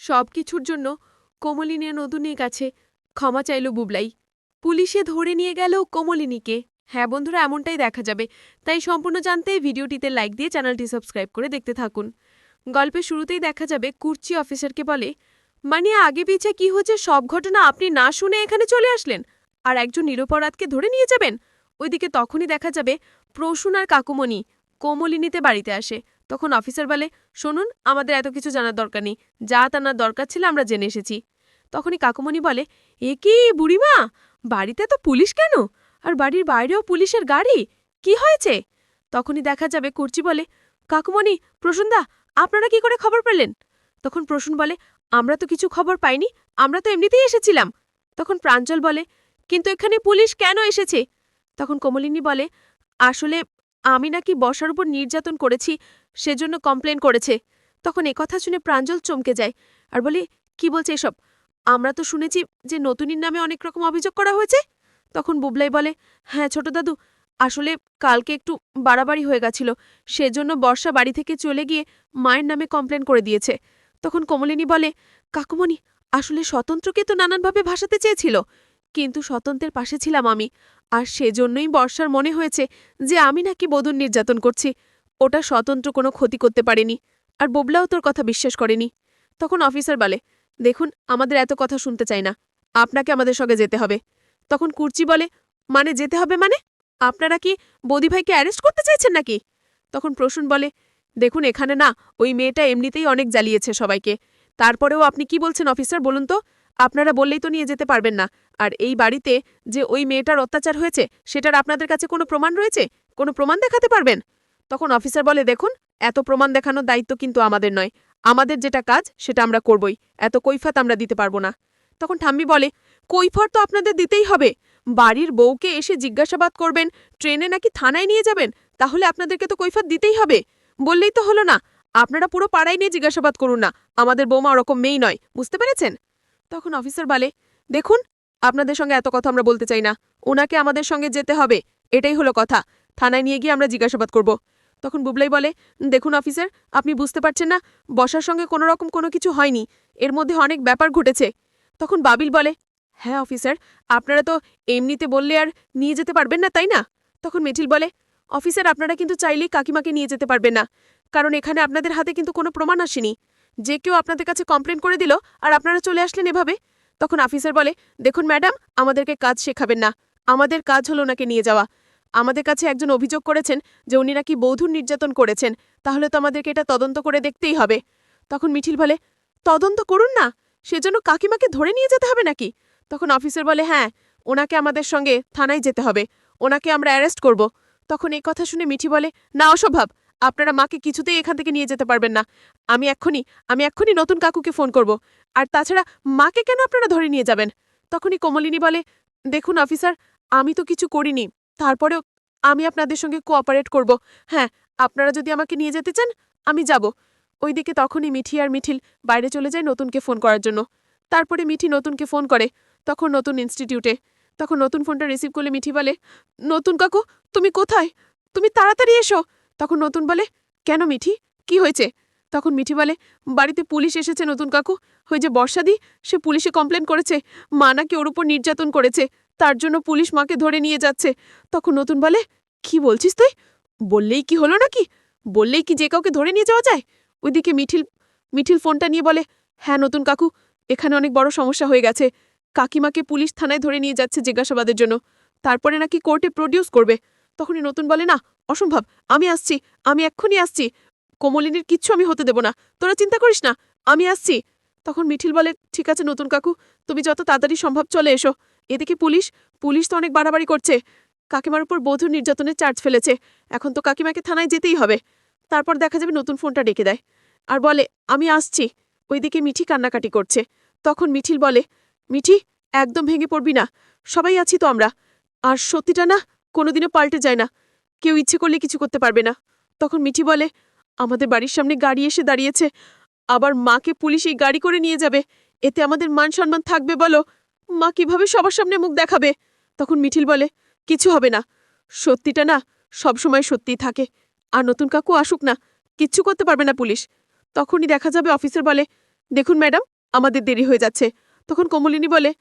সব কিছুর জন্য কোমলিনের নতুনের কাছে ক্ষমা চাইল বুবলাই। পুলিশে ধরে নিয়ে গেল কোমলিনীকে। হ্যাঁ বন্ধুরা, এমনটাই দেখা যাবে। তাই সম্পূর্ণ জানতে ভিডিওটিতে লাইক দিয়ে চ্যানেলটি সাবস্ক্রাইব করে দেখতে থাকুন। গল্পের শুরুতেই দেখা যাবে, কুর্চি অফিসারকে বলে মানে আগে পিছে কি হচ্ছে সব ঘটনা আপনি না শুনে এখানে চলে আসলেন। আর একজন নিরপরাধকে ধরে নিয়ে যাবেন? ওইদিকে তখনই দেখা যাবে, প্রসূন আর কাকুমণি কোমলিনীতে বাড়িতে আসে। তখন অফিসার বলে, শুনুন, আমাদের এত কিছু জানার দরকার নেই। যা টানার দরকার ছিল আমরা জেনে এসেছি। তখনই কাকুমণি বলে, এ কি, বুড়িমা? বাড়িতে তো পুলিশ কেন? আর বাড়ির বাইরেও পুলিশের গাড়ি? কি হয়েছে? তখনই দেখা যাবে কুর্চি বলে, কাকুমণি, প্রসুনদা, আপনারা কি করে খবর পেলেন? তখন প্রসূন বলে, আমরা তো কিছু খবর পাইনি, আমরা তো এমনিতেই এসেছিলাম। তখন প্রাঞ্জল বলে, কিন্তু এখানে পুলিশ কেন এসেছে? তখন কোমলিনী বলে, আসলে আমি নাকি বসার উপর নির্যাতন করেছি, সেজন্য কমপ্লেন করেছে। তখন একথা শুনে প্রাঞ্জল চমকে যায় আর বলে, কি বলছে এসব? আমরা তো শুনেছি যে নতুনির নামে অনেক রকম অভিযোগ করা হয়েছে? তখন বুবলাই বলে হ্যাঁ ছোট দাদু, আসলে কালকে একটু বাড়াবাড়ি হয়ে গেছিল, সেজন্য বর্ষা বাড়ি থেকে চলে গিয়ে মায়ের নামে কমপ্লেন করে দিয়েছে। তখন কমলিনী বলে, কাকুমণি, আসলে স্বতন্ত্রকে তো নানানভাবে ভাসাতে চেয়েছিল। কিন্তু স্বতন্ত্রের পাশে ছিলাম আমি, আর সেজন্যই বর্ষার মনে হয়েছে যে আমি নাকি বধূর নির্যাতন করছি। ওটা স্বতন্ত্র কোনো ক্ষতি করতে পারেনি, আর বোবলাও তোর কথা বিশ্বাস করেনি। তখন অফিসার বলে, দেখুন, আমাদের এত কথা শুনতে চাই না, আপনাকে আমাদের সঙ্গে যেতে হবে। তখন কুর্চি বলে মানে যেতে হবে মানে? আপনারা কি বৌদিভাইকে অ্যারেস্ট করতে চাইছেন নাকি? তখন প্রসূন বলে, দেখুন, এখানে না, ওই মেয়েটা এমনিতেই অনেক জ্বালিয়েছে সবাইকে। তারপরেও আপনি কি বলছেন অফিসার, বলুন তো? আপনারা বললেই তো নিয়ে যেতে পারবেন না। আর এই বাড়িতে যে ওই মেয়েটার অত্যাচার হয়েছে, সেটার আপনাদের কাছে কোনো প্রমাণ রয়েছে? কোনো প্রমাণ দেখাতে পারবেন? তখন অফিসার বলে, দেখুন, এত প্রমাণ দেখানোর দায়িত্ব কিন্তু আমাদের নয়। আমাদের যেটা কাজ, সেটা আমরা করবই। এত কৈফাত আমরা দিতে পারব না। তখন ঠাম্মি বলে, কৈফত তো আপনাদের দিতেই হবে। বাড়ির বউকে এসে জিজ্ঞাসাবাদ করবেন, ট্রেনে নাকি থানায় নিয়ে যাবেন? তাহলে আপনাদেরকে তো কৈফত দিতেই হবে। বললেই তো হলো না। আপনারা পুরো পাড়ায় নিয়ে জিজ্ঞাসাবাদ করুন না। আমাদের বৌমা ওরকম মেয়েই নয়। বুঝতে পেরেছেন? তখন অফিসার বলে, দেখুন, আপনাদের সঙ্গে এত কথা আমরা বলতে চাই না। ওনাকে আমাদের সঙ্গে যেতে হবে। এটাই হলো কথা। থানায় নিয়ে গিয়ে আমরা জিজ্ঞাসাবাদ করব। তখন বুবলাই বলে, দেখুন অফিসার, আপনি বুঝতে পারছেন না, বসার সঙ্গে কোনো রকম কোনো কিছু হয়নি। এর মধ্যে অনেক ব্যাপার ঘটেছে। তখন বাবিল বলে হ্যাঁ অফিসার, আপনারা তো এমনিতে বললে আর নিয়ে যেতে পারবেন না, তাই না? তখন মিঠিল বলে, অফিসার, আপনারা কিন্তু চাইলেই কাকিমাকে নিয়ে যেতে পারবেন না। কারণ এখানে আপনাদের হাতে কিন্তু কোনো প্রমাণ আসেনি। যে কেউ আপনাদের কাছে কমপ্লেন করে দিল আর আপনারা চলে আসলেন এভাবে। তখন অফিসার বলে, দেখুন ম্যাডাম আমাদেরকে কাজ শেখাবেন না। আমাদের কাজ হলো ওনাকে নিয়ে যাওয়া। আমাদের কাছে একজন অভিযোগ করেছেন যে উনি নাকি বৌধুর নির্যাতন করেছেন। তাহলে তো আমাদেরকে এটা তদন্ত করে দেখতেই হবে। তখন মিঠিল বলে, তদন্ত করুন না। সেজন্য কাকিমাকে ধরে নিয়ে যেতে হবে নাকি? তখন অফিসার বলে হ্যাঁ ওনাকে আমাদের সঙ্গে থানায় যেতে হবে। ওনাকে আমরা অ্যারেস্ট করব। তখন এই কথা শুনে মিঠি বলে, না অস্বভাব আপনারা মাকে কিছুতেই এখান থেকে নিয়ে যেতে পারবেন না। আমি এক্ষুনি আমি এক্ষুনি নতুন কাকুকে ফোন করব। আর তাছাড়া মাকে কেন আপনারা ধরে নিয়ে যাবেন? তখনই কোমলিনী বলে, দেখুন অফিসার, আমি তো কিছু করিনি। তারপরেও আমি আপনাদের সঙ্গে কোঅপারেট করব। হ্যাঁ আপনারা যদি আমাকে নিয়ে যেতে চান, আমি যাব। ওইদিকে তখনই মিঠি আর মিঠিল বাইরে চলে যায় নতুনকে ফোন করার জন্য। তারপরে মিঠি নতুনকে ফোন করে, তখন নতুন ইনস্টিটিউটে তখন নতুন ফোনটা রিসিভ করলে মিঠি বলে, নতুন কাকু, তুমি কোথায়? তুমি তাড়াতাড়ি এসো। তখন নতুন বলে, কেন মিঠি? কি হয়েছে? তখন মিঠি বলে, বাড়িতে পুলিশ এসেছে নতুন কাকু। ওই যে বর্ষাদি সে পুলিশে কমপ্লেন করেছে। মা নাকি ওর উপর নির্যাতন করেছে। তার জন্য পুলিশ মাকে ধরে নিয়ে যাচ্ছে। তখন নতুন বলে, কি বলছিস তুই? বললেই কি হলো নাকি? বললেই কি যে কাউকে ধরে নিয়ে যাওয়া যায়? ওইদিকে মিঠিল মিঠিল ফোনটা নিয়ে বলে হ্যাঁ নতুন কাকু, এখানে অনেক বড় সমস্যা হয়ে গেছে। কাকিমাকে পুলিশ থানায় ধরে নিয়ে যাচ্ছে জিজ্ঞাসাবাদের জন্য। তারপরে নাকি কোর্টে প্রডিউস করবে। তখনই নতুন বলে, না, অসম্ভব, আমি আসছি, আমি এক্ষুনি আসছি। কোমলিনীর কিচ্ছু আমি হতে দেব না। তোরা চিন্তা করিস না, আমি আসছি। তখন মিঠিল বলে, ঠিক আছে নতুন কাকু, তুমি যত তাড়াতাড়ি সম্ভব চলে এসো। এদিকে পুলিশ পুলিশ তো অনেক বাড়াবাড়ি করছে। কাকিমার উপর বধূ নির্যাতনের চার্জ ফেলেছে। এখন তো কাকিমাকে থানায় যেতেই হবে। তারপর দেখা যাবে নতুন ফোনটা ডেকে দেয়। আর বলে, আমি আসছি। ওইদিকে মিঠি কান্নাকাটি করছে। তখন মিঠিল বলে, মিঠি, একদম ভেঙে পড়বি না। সবাই আছি তো আমরা। আর সত্যিটা না কোনোদিনও পাল্টে যায় না। কেউ ইচ্ছে করলে কিছু করতে পারবে না। তখন মিঠি বলে, আমাদের বাড়ির সামনে গাড়ি এসে দাঁড়িয়েছে। আবার মাকে পুলিশ এই গাড়ি করে নিয়ে যাবে। এতে আমাদের মান সম্মান থাকবে বলো। মা কীভাবে সবার সামনে মুখ দেখাবে? তখন মিঠিল বলে, কিছু হবে না। সত্যিটা না সবসময় সত্যিই থাকে। আর নতুন কাকু আসুক না, কিচ্ছু করতে পারবে না পুলিশ। তখনই দেখা যাবে অফিসার বলে, দেখুন ম্যাডাম, আমাদের দেরি হয়ে যাচ্ছে। তখন কমলিনী বলে,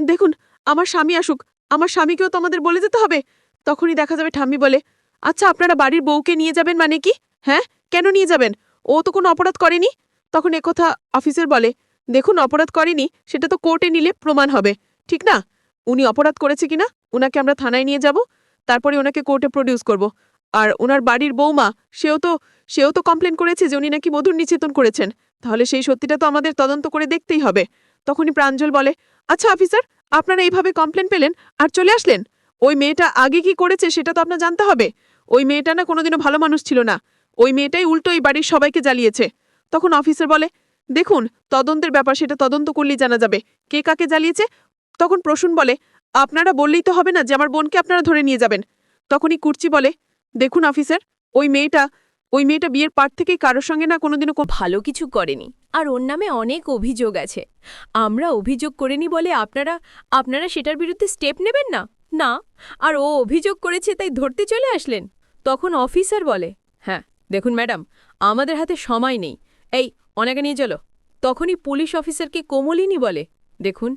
দেখুন, আমার স্বামী আসুক। আমার স্বামীকেও তো আমাদের বলে যেতে হবে। তখনই দেখা যাবে ঠাম্মি বলে আচ্ছা আপনারা বাড়ির বউকে নিয়ে যাবেন মানে কি? হ্যাঁ? কেন নিয়ে যাবেন? ও তো কোনো অপরাধ করেনি? তখন একথা অফিসের বলে, দেখুন, অপরাধ করেনি, সেটা তো কোর্টে নিলে প্রমাণ হবে, ঠিক না? উনি অপরাধ করেছে কিনা ওনাকে আমরা থানায় নিয়ে যাব, তারপরে ওনাকে কোর্টে প্রডিউস করব। আর ওনার বাড়ির বৌমা সেও তো সেও তো কমপ্লেন করেছে যে উনি নাকি মধুর নিচেতন করেছেন। তাহলে সেই সত্যিটা তো আমাদের তদন্ত করে দেখতেই হবে। তখনই প্রাঞ্জল বলে আচ্ছা অফিসার, আপনারা এইভাবে কমপ্লেন পেলেন, আর চলে আসলেন? ওই মেয়েটা আগে কি করেছে সেটা তো আপনার জানতে হবে। ওই মেয়েটা না কোনোদিনও ভালো মানুষ ছিল না। ওই মেয়েটাই উল্টো এই বাড়ির সবাইকে জ্বালিয়েছে। তখন অফিসার বলে, দেখুন, তদন্তের ব্যাপার সেটা তদন্ত করলেই জানা যাবে। কে কাকে জ্বালিয়েছে? তখন প্রসূন বলে, আপনারা বললেই তো হবে না যে আমার বোনকে আপনারা ধরে নিয়ে যাবেন। তখনই কুর্চি বলে, দেখুন অফিসার, ওই মেয়েটা ওই মেয়েটা বিয়ের পার থেকেই কারোর সঙ্গে না কোনোদিনও ভালো কিছু করেনি। আর ওর নামে অনেক অভিযোগ আছে। আমরা অভিযোগ করিনি বলে আপনারা আপনারা সেটার বিরুদ্ধে স্টেপ নেবেন না? না, আর ও অভিযোগ করেছে তাই ধরতে চলে আসলেন? তখন অফিসার বলে হ্যাঁ দেখুন ম্যাডাম, আমাদের হাতে সময় নেই। এই, অনেকে নিয়ে চলো। তখনই পুলিশ অফিসারকে কোমলিনী বলে, দেখুন,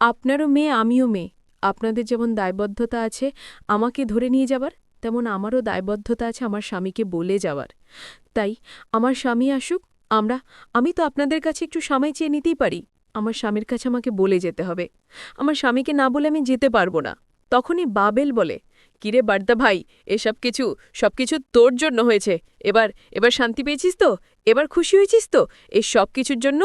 আপনারও মেয়ে, আমিও মেয়ে। আপনাদের যেমন দায়বদ্ধতা আছে আমাকে ধরে নিয়ে যাবার, তেমন আমারও দায়বদ্ধতা আছে আমার স্বামীকে বলে যাওয়ার। তাই, আমার স্বামী আসুক, আমরা, আমি তো আপনাদের কাছে একটু সময় চেয়ে নিতেই পারি। আমার স্বামীর কাছে আমাকে বলে যেতে হবে। আমার স্বামীকে না বলে আমি যেতে পারব না। তখনই বাবেল বলে, কিরে বার্দা ভাই, এসব কিছু, সব কিছু তোর জন্য হয়েছে। এবার এবার শান্তি পেয়েছিস তো? এবার খুশি হয়েছিস তো? এই সব কিছুর জন্য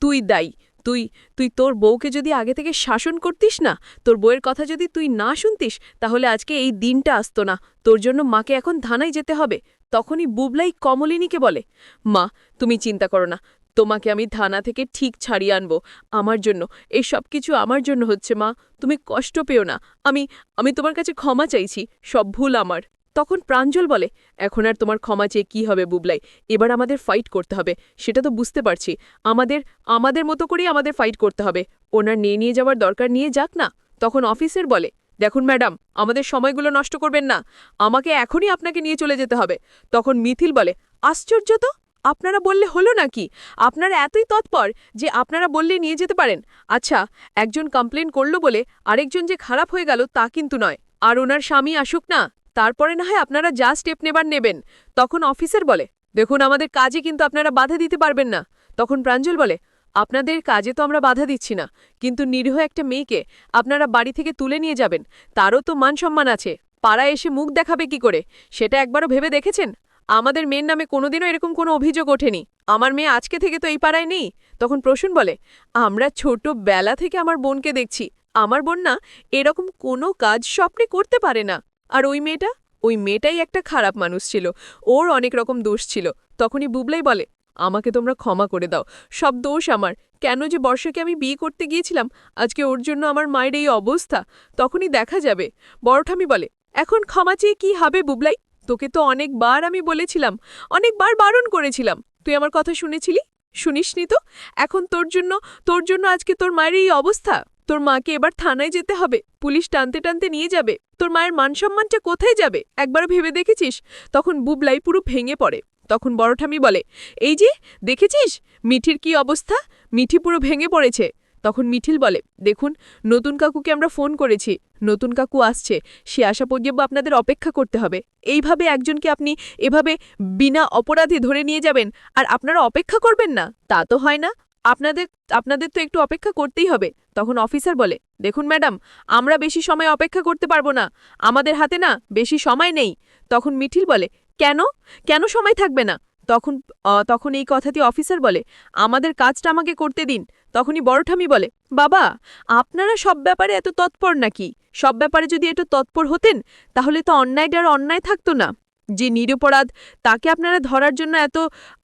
তুই দায়ী। তুই তুই তোর বউকে যদি আগে থেকে শাসন করতিস না, তোর বউয়ের কথা যদি তুই না শুনতিস, তাহলে আজকে এই দিনটা আসতো না। তোর জন্য মাকে এখন থানায় যেতে হবে। তখনই বুবলাই কমলিনীকে বলে, মা, তুমি চিন্তা করো না। তোমাকে আমি থানা থেকে ঠিক ছাড়িয়ে আনব। আমার জন্য। এই সব কিছু আমার জন্য হচ্ছে, মা। তুমি কষ্ট পেও না। আমি আমি তোমার কাছে ক্ষমা চাইছি। সব ভুল আমার। তখন প্রাঞ্জল বলে, এখন আর তোমার ক্ষমা চেয়ে কী হবে বুবলাই? এবার আমাদের ফাইট করতে হবে। সেটা তো বুঝতে পারছি। আমাদের আমাদের মতো করেই আমাদের ফাইট করতে হবে। ওনার নিয়ে নিয়ে যাওয়ার দরকার নিয়ে যাক না। তখন অফিসের বলে, দেখুন ম্যাডাম আমাদের সময়গুলো নষ্ট করবেন না। আমাকে এখনই আপনাকে নিয়ে চলে যেতে হবে। তখন মিথিল বলে, আশ্চর্য তো! আপনারা বললে হলো নাকি? আপনারা এতই তৎপর যে আপনারা বললে নিয়ে যেতে পারেন। আচ্ছা একজন কমপ্লেন করল বলে আরেকজন যে খারাপ হয়ে গেল তা কিন্তু নয়। আর ওনার স্বামী আসুক না, তারপরে না হয় আপনারা যা স্টেপ নেবার নেবেন। তখন অফিসার বলে, দেখুন, আমাদের কাজে কিন্তু আপনারা বাধা দিতে পারবেন না। তখন প্রাঞ্জল বলে, আপনাদের কাজে তো আমরা বাধা দিচ্ছি না, কিন্তু নিরীহ একটা মেয়েকে আপনারা বাড়ি থেকে তুলে নিয়ে যাবেন। তারও তো মান সম্মান আছে। পাড়ায় এসে মুখ দেখাবে কি করে? সেটা একবারও ভেবে দেখেছেন? আমাদের মেয়ের নামে কোনোদিনও এরকম কোনো অভিযোগ ওঠেনি। আমার মেয়ে আজকে থেকে তো এই পাড়ায় নেই। তখন প্রসূন বলে, আমরা ছোট বেলা থেকে আমার বোনকে দেখছি। আমার বোন না এরকম কোনো কাজ স্বপ্নে করতে পারে না। আর ওই মেয়েটা? ওই মেয়েটাই একটা খারাপ মানুষ ছিল। ওর অনেক রকম দোষ ছিল। তখনই বুবলাই বলে, আমাকে তোমরা ক্ষমা করে দাও। সব দোষ আমার। কেন যে বর্ষাকে আমি বিয়ে করতে গিয়েছিলাম? আজকে ওর জন্য আমার মায়ের এই অবস্থা। তখনই দেখা যাবে। বড়ঠামি বলে, এখন ক্ষমা চেয়ে কী হবে বুবলাই? তোকে তো অনেকবার আমি বলেছিলাম, অনেকবার বারণ করেছিলাম। তুই আমার কথা শুনেছিলি? শুনিসনি তো? এখন তোর জন্য তোর জন্য আজকে তোর মায়ের এই অবস্থা। তোর মাকে এবার থানায় যেতে হবে। পুলিশ টানতে টানতে নিয়ে যাবে। তোর মায়ের মান সম্মানটা কোথায় যাবে? একবার ভেবে দেখেছিস? তখন বুবলাই পুরো ভেঙে পড়ে। তখন বড়ঠামি বলে, এই যে, দেখেছিস? মিঠির কি অবস্থা? মিঠি পুরো ভেঙে পড়েছে। তখন মিঠিল বলে, দেখুন, নতুন কাকুকে আমরা ফোন করেছি। নতুন কাকু আসছে। সে আসা পর্যন্ত আপনাদের অপেক্ষা করতে হবে। এইভাবে একজনকে আপনি এভাবে বিনা অপরাধে ধরে নিয়ে যাবেন আর আপনারা অপেক্ষা করবেন না? তা তো হয় না। আপনাদের আপনাদের তো একটু অপেক্ষা করতেই হবে। তখন অফিসার বলে, দেখুন ম্যাডাম, আমরা বেশি সময় অপেক্ষা করতে পারব না। আমাদের হাতে না বেশি সময় নেই। তখন মিঠিল বলে, কেন? কেন সময় থাকবে না? তখন তখন এই কথাটি অফিসার বলে, আমাদের কাজটা আমাকে করতে দিন। তখনই বড়ঠামি বলে, বাবা, আপনারা সব ব্যাপারে এত তৎপর নাকি? সব ব্যাপারে যদি এত তৎপর হতেন, তাহলে তো অন্যায়টার অন্যায় থাকতো না। যে নিরপরাধ, তাকে আপনারা ধরার জন্য এত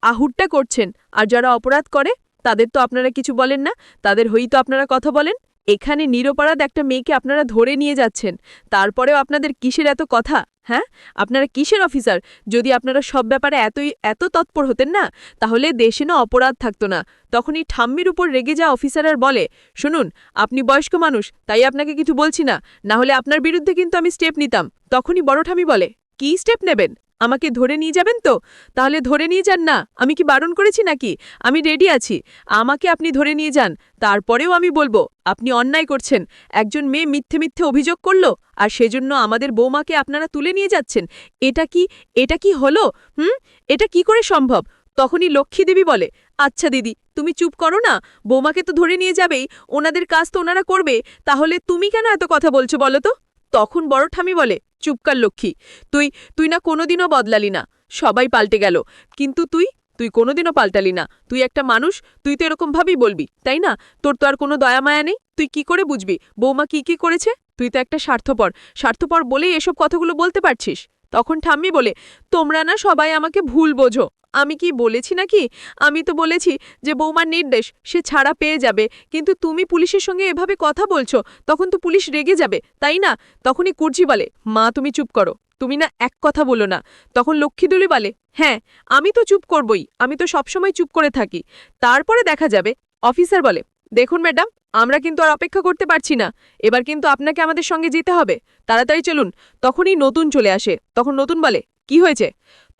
আহুট্টা করছেন, আর যারা অপরাধ করে, তাদের তো আপনারা কিছু বলেন না, তাদের হয়েই তো আপনারা কথা বলেন। এখানে নিরপরাধ একটা মেয়েকে আপনারা ধরে নিয়ে যাচ্ছেন। তারপরেও আপনাদের কিসের এত কথা? হ্যাঁ? আপনারা কিসের অফিসার? যদি আপনারা সব ব্যাপারে এতই, এত তৎপর হতেন না, তাহলে দেশে না অপরাধ থাকতো না। তখনই ঠাম্মির উপর রেগে যা অফিসার আর বলে, শুনুন, আপনি বয়স্ক মানুষ, তাই আপনাকে কিছু বলছি না। না হলে আপনার বিরুদ্ধে কিন্তু আমি স্টেপ নিতাম। তখনই বড় ঠামি বলে, কি স্টেপ নেবেন? আমাকে ধরে নিয়ে যাবেন তো? তাহলে ধরে নিয়ে যান না। আমি কি বারণ করেছি নাকি? আমি রেডি আছি। আমাকে আপনি ধরে নিয়ে যান। তারপরেও আমি বলব, আপনি অন্যায় করছেন। একজন মেয়ে মিথ্যে মিথ্যে অভিযোগ করল আর সেজন্য আমাদের বৌমাকে আপনারা তুলে নিয়ে যাচ্ছেন। এটা কি এটা কি হলো? হুম? এটা কি করে সম্ভব? তখনই লক্ষ্মী দেবী বলে আচ্ছা দিদি, তুমি চুপ করো না। বৌমাকে তো ধরে নিয়ে যাবেই। ওনাদের কাজ তো ওনারা করবে। তাহলে তুমি কেন এত কথা বলছো বলো তো? তখন বড় ঠামি বলে চুপকার লক্ষ্মী, তুই তুই না কোনোদিনও বদলালি না। সবাই পাল্টে গেল। কিন্তু তুই তুই কোনোদিনও পাল্টালি না। তুই একটা মানুষ, তুই তো এরকমভাবেই বলবি, তাই না? তোর তো আর কোনো দয়া মায়া নেই। তুই কি করে বুঝবি? বৌমা কি কি করেছে? তুই তো একটা স্বার্থপর। স্বার্থপর বলেই এসব কথাগুলো বলতে পারছিস? তখন ঠাম্মি বলে, তোমরা না সবাই আমাকে ভুল বোঝো। আমি কি বলেছি নাকি? আমি তো বলেছি যে বৌমার নির্দেশ, সে ছাড়া পেয়ে যাবে। কিন্তু তুমি পুলিশের সঙ্গে এভাবে কথা বলছো, তখন তো পুলিশ রেগে যাবে, তাই না? তখনই কুর্জি বলে, মা, তুমি চুপ করো। তুমি না এক কথা বলো না। তখন লক্ষ্মীদুলি বলে হ্যাঁ আমি তো চুপ করবই। আমি তো সবসময় চুপ করে থাকি। তারপরে দেখা যাবে, অফিসার বলে, দেখুন ম্যাডাম আমরা কিন্তু আর অপেক্ষা করতে পারছি না। এবার কিন্তু আপনাকে আমাদের সঙ্গে যেতে হবে। তাড়াতাড়ি চলুন। তখনই নতুন চলে আসে। তখন নতুন বলে, কি হয়েছে?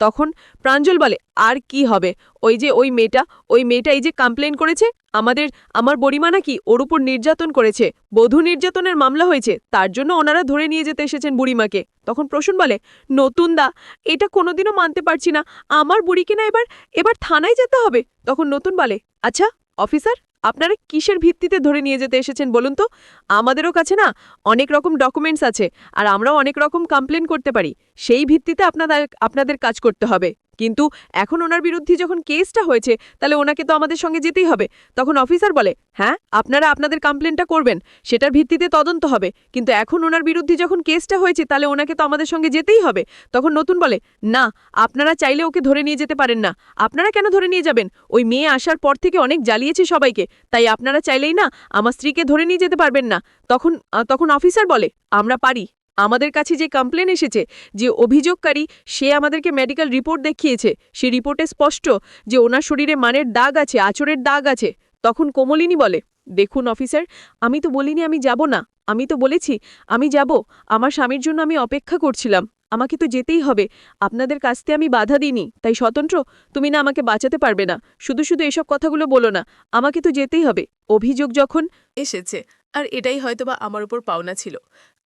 তখন প্রাঞ্জল বলে, আর কি হবে? ওই যে ওই মেয়েটা ওই মেয়েটা এই যে কমপ্লেন করেছে? আমাদের, আমার বড়িমা নাকি ওর উপর নির্যাতন করেছে। বধূ নির্যাতনের মামলা হয়েছে। তার জন্য ওনারা ধরে নিয়ে যেতে এসেছেন বুড়িমাকে। তখন প্রসূন বলে, নতুন দা, এটা কোনোদিনও মানতে পারছি না। আমার বুড়িকে না এবার এবার থানায় যেতে হবে? তখন নতুন বলে আচ্ছা অফিসার? আপনারা কিসের ভিত্তিতে ধরে নিয়ে যেতে এসেছেন বলুন তো? আমাদেরও কাছে না অনেক রকম ডকুমেন্টস আছে, আর আমরাও অনেক রকম কমপ্লেন করতে পারি। সেই ভিত্তিতে আপনাদের আপনাদের কাজ করতে হবে। কিন্তু এখন ওনার বিরুদ্ধে যখন কেসটা হয়েছে, তাহলে ওনাকে তো আমাদের সঙ্গে যেতেই হবে। তখন অফিসার বলে হ্যাঁ আপনারা আপনাদের কমপ্লেনটা করবেন, সেটার ভিত্তিতে তদন্ত হবে। কিন্তু এখন ওনার বিরুদ্ধে যখন কেসটা হয়েছে, তাহলে ওনাকে তো আমাদের সঙ্গে যেতেই হবে। তখন নতুন বলে, না, আপনারা চাইলে ওকে ধরে নিয়ে যেতে পারেন না। আপনারা কেন ধরে নিয়ে যাবেন? ওই মেয়ে আসার পর থেকে অনেক জ্বালিয়েছে সবাইকে। তাই আপনারা চাইলেই না, আমার স্ত্রীকে ধরে নিয়ে যেতে পারবেন না। তখন তখন অফিসার বলে, আমরা পারি। আমাদের কাছে যে কমপ্লেন এসেছে যে অভিযোগকারী, সে আমাদেরকে মেডিকেল রিপোর্ট দেখিয়েছে। সে রিপোর্টে স্পষ্ট যে ওনার শরীরে মানের দাগ আছে আচরের দাগ আছে। তখন কোমলিনী বলে, দেখুন অফিসার আমি তো বলিনি আমি যাব না। আমি তো বলেছি, আমি যাব। আমার স্বামীর জন্য আমি অপেক্ষা করছিলাম। আমাকে তো যেতেই হবে। আপনাদের কাছতে আমি বাধা দিইনি। তাই স্বতন্ত্র, তুমি না আমাকে বাঁচাতে পারবে না। শুধু শুধু এসব কথাগুলো বলো না। আমাকে তো যেতেই হবে। অভিযোগ যখন এসেছে, আর এটাই হয়তোবা আমার উপর পাওনা ছিল।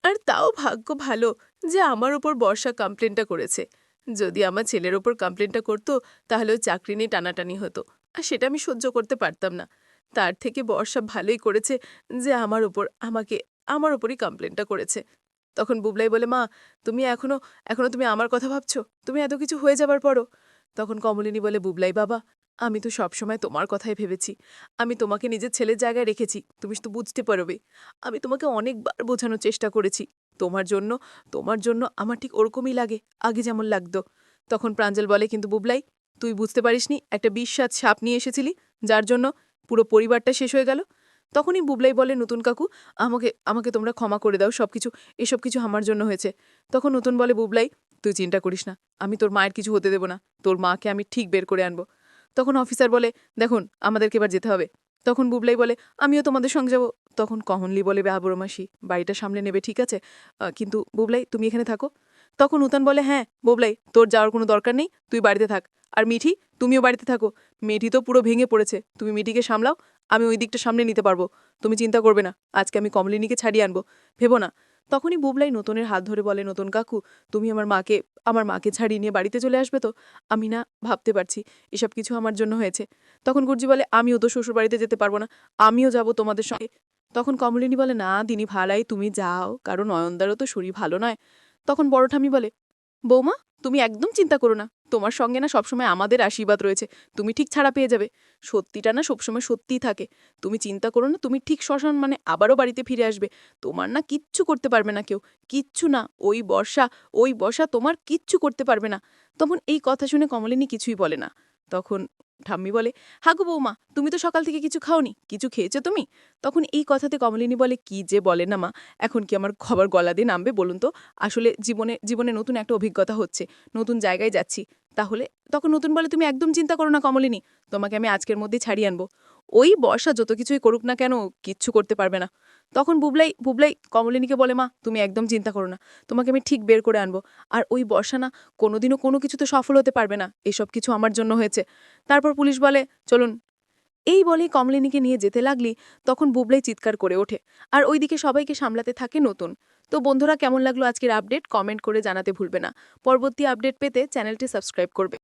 আর তাও ভাগ্য ভালো যে আমার ওপর বর্ষা কমপ্লেনটা করেছে। যদি আমার ছেলের ওপর কমপ্লেনটা করতো, তাহলে ওই চাকরি নিয়ে টানাটানি হতো। আর সেটা আমি সহ্য করতে পারতাম না। তার থেকে বর্ষা ভালোই করেছে যে আমার ওপর, আমাকে, আমার ওপরই কমপ্লেনটা করেছে। তখন বুবলাই বলে, মা, তুমি এখনও এখনও তুমি আমার কথা ভাবছ? তুমি এত কিছু হয়ে যাবার পরও? তখন কমলিনী বলে, বুবলাই বাবা আমি তো সবসময় তোমার কথাই ভেবেছি। আমি তোমাকে নিজের ছেলের জায়গায় রেখেছি, তুমি তো বুঝতে পারবে। আমি তোমাকে অনেকবার বোঝানোর চেষ্টা করেছি। তোমার জন্য তোমার জন্য আমার ঠিক ওরকমই লাগে, আগে যেমন লাগতো। তখন প্রাঞ্জল বলে, কিন্তু বুবলাই, তুই বুঝতে পারিসনি, একটা বিশ্বাস সাপ নিয়ে এসেছিলি, যার জন্য পুরো পরিবারটা শেষ হয়ে গেল? তখনই বুবলাই বলে, নতুন কাকু, আমাকে আমাকে তোমরা ক্ষমা করে দাও সব কিছু এসব কিছু আমার জন্য হয়েছে। তখন নতুন বলে, বুবলাই, তুই চিন্তা করিস না, আমি তোর মায়ের কিছু হতে দেব না, তোর মাকে আমি ঠিক বের করে আনব। তখন অফিসার বলে, দেখুন, আমাদেরকে এবার যেতে হবে। তখন বুবলাই বলে, আমিও তোমাদের সঙ্গে যাব। তখন কহনলি বলে বাবুর মাসি, বাড়িটা সামলে নেবে, ঠিক আছে? কিন্তু বুবলাই, তুমি এখানে থাকো। তখন উতান বলে হ্যাঁ বুবলাই, তোর যাওয়ার কোনো দরকার নেই, তুই বাড়িতে থাক। আর মিঠি, তুমিও বাড়িতে থাকো। মেঠি তো পুরো ভেঙে পড়েছে, তুমি মিঠিকে সামলাও, আমি ওই দিকটা সামনে নিতে পারব। তুমি চিন্তা করবে না, আজকে আমি কমলিনীকে ছাড়িয়ে আনব। ভেবো না তখনই বুবলাই নতুনের হাত ধরে বলে, নতুন কাকু, তুমি আমার মাকে আমার মাকে ছাড়িয়ে নিয়ে বাড়িতে চলে আসবে তো? আমি না ভাবতে পারছি, এসব কিছু আমার জন্য হয়েছে। তখন গুরজি বলে, আমিও তো শ্বশুর বাড়িতে যেতে পারব না, আমিও যাব তোমাদের সঙ্গে। তখন কমলিনী বলে, না দিনী ভালাই, তুমি যাও, কারণ নয়নদারও তো শরীর ভালো নয়। তখন বড় ঠামি বলে বৌমা, তুমি একদম চিন্তা করো না। তোমার সঙ্গে না সবসময় আমাদের আশীর্বাদ রয়েছে। তুমি ঠিক ছাড়া পেয়ে যাবে। সত্যিটা না সবসময় সত্যিই থাকে। তুমি চিন্তা করো না, তুমি ঠিক শ্মশান মানে আবারও বাড়িতে ফিরে আসবে। তোমার না কিচ্ছু করতে পারবে না কেউ। কিচ্ছু না, ওই বর্ষা ওই বর্ষা তোমার কিচ্ছু করতে পারবে না। তখন এই কথা শুনে কমলিনী কিছুই বলে না। তখন ঠাম্মি বলে, হাগু বৌমা, তুমি তো সকাল থেকে কিছু খাওনি, কিছু খেয়েছো তুমি? তখন এই কথাতে কমলিনী বলে, কি যে বলে না মা, এখন কি আমার খবর গলা দিয়ে নামবে বলুন তো? আসলে জীবনে জীবনে নতুন একটা অভিজ্ঞতা হচ্ছে, নতুন জায়গায় যাচ্ছি তাহলে তখন নতুন বলে তুমি একদম চিন্তা করো না কমলিনী, তোমাকে আমি আজকের মধ্যেই ছাড়িয়ে আনব। ওই বর্ষা যত কিছুই করুক না কেন, কিচ্ছু করতে পারবে না। তখন বুবলাই বুবলাই কমলিনীকে বলে, মা, তুমি একদম চিন্তা করো না, তোমাকে আমি ঠিক বের করে আনব। আর ওই বর্ষা না, কোনোদিনও কোনো কিছুতে সফল হতে পারবে না, এসব কিছু আমার জন্য হয়েছে। তারপর পুলিশ বলে, চলুন। এই বলেই কমলিনীকে নিয়ে যেতে লাগলি, তখন বুবলাই চিৎকার করে ওঠে। আর ওইদিকে সবাইকে সামলাতে থাকে নতুন। তো বন্ধুরা, কেমন লাগল আজকের আপডেট? কমেন্ট করে জানাতে ভুলবে না। পরবর্তী আপডেট পেতে চ্যানেলটি সাবস্ক্রাইব করবে।